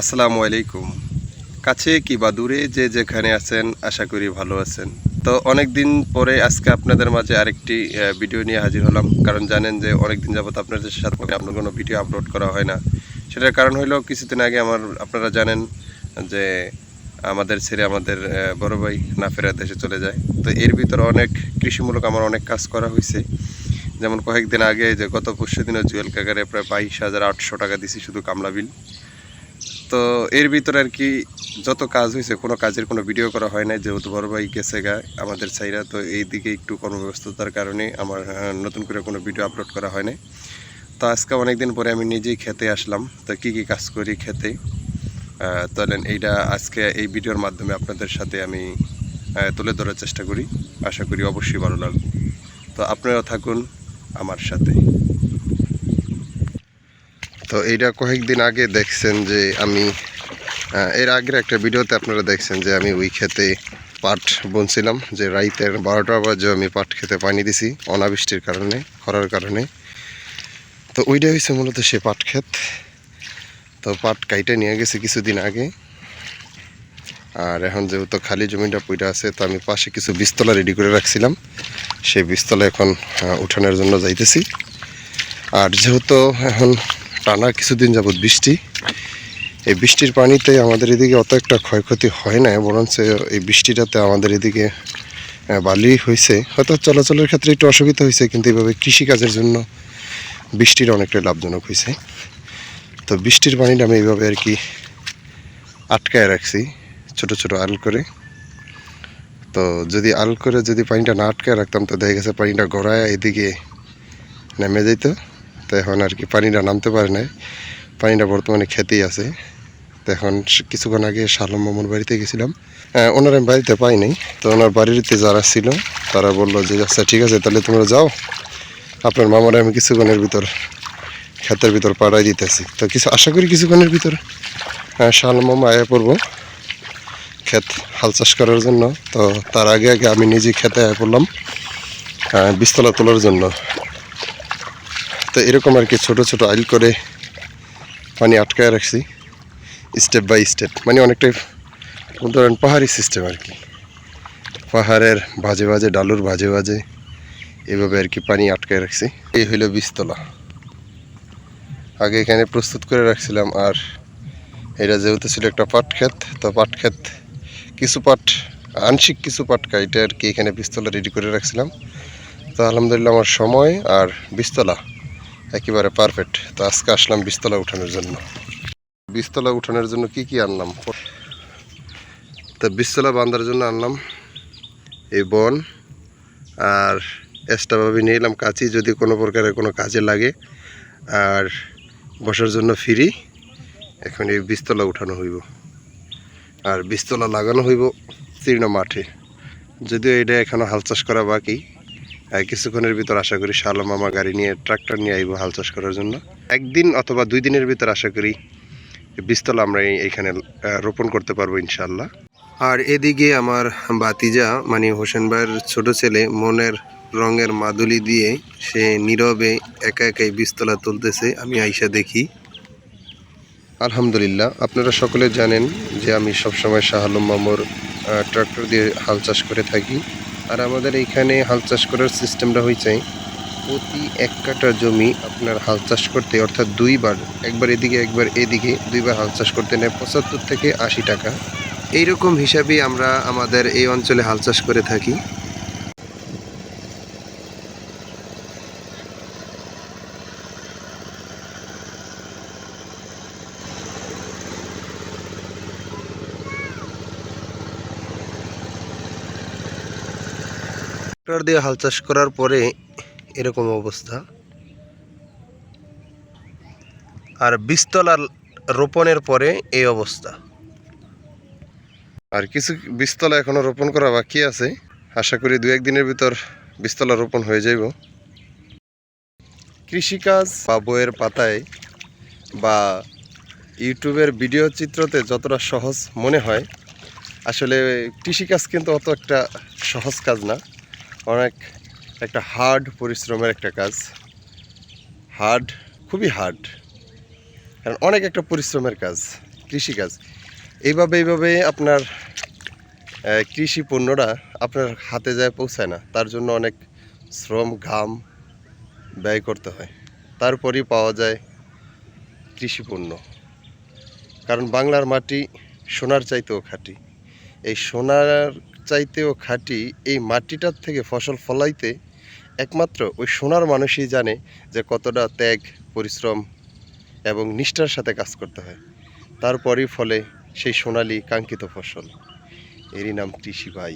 আসসালামু আলাইকুম। কাছে কি বা দূরে যে যেখানে আছেন, আশা করি ভালো আছেন। তো অনেক দিন পরে আজকে আপনাদের মাঝে আরেকটি ভিডিও নিয়ে হাজির হলাম। কারণ জানেন যে অনেক দিন যাবত আপনাদের সাথে আপনার কোনো ভিডিও আপলোড করা হয় না। সেটার কারণ হলো কিছুদিন আগে আমার, আপনারা জানেন যে আমাদের ছেড়ে আমাদের বড় ভাই না ফেরা দেশে চলে যায়। তো এর ভিতরে অনেক কৃষিমূলক আমার অনেক কাজ করা হয়েছে যেমন কয়েকদিন আগে যে গত পরশু দিনও জুয়েল কাকারে প্রায় বাইশ হাজার আটশো টাকা দিছি শুধু কামলা বিল। তো এর ভিতরে আর কি যত কাজ হয়েছে, কোনো কাজের কোনো ভিডিও করা হয় নাই, যেহেতু বড় ভাই গেছে গা, আমাদের চাইরা তো এই দিকে একটু কর্মব্যস্ততার কারণে আমার নতুন করে কোনো ভিডিও আপলোড করা হয় নাই। তো আজকে অনেকদিন পরে আমি নিজেই খেতে আসলাম। তো কী কী কাজ করি খেতে? তাহলে এইটা আজকে এই ভিডিওর মাধ্যমে আপনাদের সাথে আমি তুলে ধরার চেষ্টা করি। আশা করি অবশ্যই ভালো লাগবে। তো আপনারাও থাকুন আমার সাথে। তো এইটা কয়েকদিন আগে দেখছেন যে আমি এর আগের একটা ভিডিওতে আপনারা দেখছেন যে আমি ওই খেতে পাট বুনছিলাম, যে রাইতের বারোটা বাজে আমি পাট খেতে পানি দিছি অনাবৃষ্টির কারণে, খরার কারণে। তো ওইটা হয়েছে মূলত সে পাট ক্ষেত। তো পাট কাইটে নিয়ে গেছে কিছুদিন আগে। আর এখন যেহেতু খালি জমিটা পইটা আছে, তো আমি পাশে কিছু বীজতলা রেডি করে রাখছিলাম। সেই বীজতলা এখন উঠানোর জন্য যাইতেছি। আর যেহেতু এখন টানা কিছুদিন যাবৎ বৃষ্টি। এই বৃষ্টির পানিতে আমাদের এদিকে অত একটা ক্ষয়ক্ষতি হয় না বরঞ্চ এই বৃষ্টিটাতে আমাদের এদিকে বালি হয়েছে হয়তো চলাচলের ক্ষেত্রে একটু অসুবিধা হয়েছে কিন্তু এইভাবে কৃষিকাজের জন্য বৃষ্টির অনেকটাই লাভজনক হয়েছে তো বৃষ্টির পানিটা আমি এইভাবে আর কি আটকায় রাখছি, ছোট ছোট আল করে। তো যদি আল করে যদি পানিটা না আটকায় রাখতাম, তো দেখা গেছে পানিটা গড়ায় এদিকে নেমে যেত তো এখন আর কি পানিটা নামতে পারে নাই। পানিটা বর্তমানে খেতেই আছে। তো এখন কিছুক্ষণ আগে শালম মামুর বাড়িতে গেছিলাম। আহ, ওনার আমি বাড়িতে পাই নাই। তো ওনার বাড়িতে যারা ছিল তারা বলল যে আচ্ছা ঠিক আছে তাহলে তোমরা যাও। আপনার মামারা আমি কিছুক্ষণের ভিতর ক্ষেতের ভিতর পাড়াই দিতেছি। তো কিছু আশা করি কিছুক্ষণের ভিতর আহ, শালম মামা আয়া পড়ব। ক্ষেত হাল চাষ করার জন্য। তো তার আগে আগে আমি নিজে খেতে আয়া পড়লাম আহ, বীজতলা তোলার জন্য। তো এরকম আর কি ছোটো ছোটো আইল করে পানি আটকায় রাখছি স্টেপ বাই স্টেপ মানে অনেকটাই ধরেন পাহাড়ি সিস্টেম আর কি। পাহাড়ের ভাজে ভাজে ডালুর ভাজে ভাজে এভাবে আর কি পানি আটকায় রাখছি। এই হইল বীজতলা। আগে এখানে প্রস্তুত করে রাখছিলাম আর এটা যেহেতু ছিল একটা পাট ক্ষেত, তো পাট ক্ষেত কিছু পাট, আংশিক কিছু পাট কাইটে আর কি এখানে বীজতলা রেডি করে রাখছিলাম। তো আলহামদুলিল্লাহ আমার সময় আর বীজতলা। একেবারে পারফেক্ট তো আজকে আসলাম বিস্তলা উঠানোর জন্য। বিস্তলা উঠানোর জন্য কি কি আনলাম? তো বিস্তলা বাঁধার জন্য আনলাম এই বন আর এক্সট্রাভাবে নিয়ে এলাম কাঁচি যদি কোনো প্রকারের কোনো কাজে লাগে। আর বসার জন্য ফ্রি। এখন এই বিস্তলা উঠানো হইব। আর বীজতলা লাগানো হইব তীর্ণ মাঠে। যদিও এটা এখনও হাল চাষ করা বাকি। কিছুক্ষণের ভিতর আশা করি শালো মামা গাড়ি নিয়ে, ট্রাক্টর নিয়ে আইব হাল চাষ করার জন্য। একদিন অথবা দুই দিনের ভিতর আশা করি বীজতলা আমরা এই- এইখানে রোপণ করতে পারব ইনশাল্লাহ আর এদিকে আমার বাতিজা মানে হোসেন ভাইয়ের ছোট ছেলে, মনের রঙের মাদুলি দিয়ে সে নীরবে একা একাই বীজতলা তুলতেছে। আমি আইসা দেখি। আলহামদুলিল্লাহ, আপনারা সকলে জানেন যে আমি সবসময় শাহ আলম মামুর ট্রাক্টর দিয়ে হাল চাষ করে থাকি। আর আমাদের এইখানে হাল চাষ করার সিস্টেমটা হয়েছে প্রতি এক কাঠা জমি আপনার হাল চাষ করতে, অর্থাৎ দুইবার, একবার এদিকে একবার এদিকে, দুইবার হাল চাষ করতে নেয় পঁচাত্তর থেকে আশি টাকা। এইরকম হিসাবেই আমরা আমাদের এই অঞ্চলে হাল চাষ করে থাকি। ট্রাক্টর দিয়ে হাল চাষ করার পরে এরকম অবস্থা। আর বীজতলা রোপণের পরে এই অবস্থা। আর কিছু বীজতলা এখনও রোপণ করা বাকি আছে। আশা করি দু একদিনের ভিতর বীজতলা রোপণ হয়ে যাইব। কৃষিকাজ বা বইয়ের পাতায় বা ইউটিউবের ভিডিও চিত্রতে যতটা সহজ মনে হয়, আসলে কৃষিকাজ কিন্তু অত একটা সহজ কাজ না। অনেক একটা হার্ড পরিশ্রমের একটা কাজ। হার্ড খুবই হার্ড কারণ অনেক একটা পরিশ্রমের কাজ কৃষিকাজ এইভাবে এইভাবে আপনার কৃষি পণ্যরা আপনার হাতে যায়, পৌঁছায় না। তার জন্য অনেক শ্রম, ঘাম ব্যয় করতে হয়। তারপরই পাওয়া যায় কৃষি পণ্য। কারণ বাংলার মাটি সোনার চাইতেও খাঁটি। এই সোনার চাইতেও খাঁটি এই মাটিটার থেকে ফসল ফলাইতে একমাত্র ওই সোনার মানুষই জানে যে কতটা ত্যাগ, পরিশ্রম এবং নিষ্ঠার সাথে কাজ করতে হয়। তারপরই ফলে সেই সোনালি কাঙ্ক্ষিত ফসল। এরই নাম কৃষি ভাই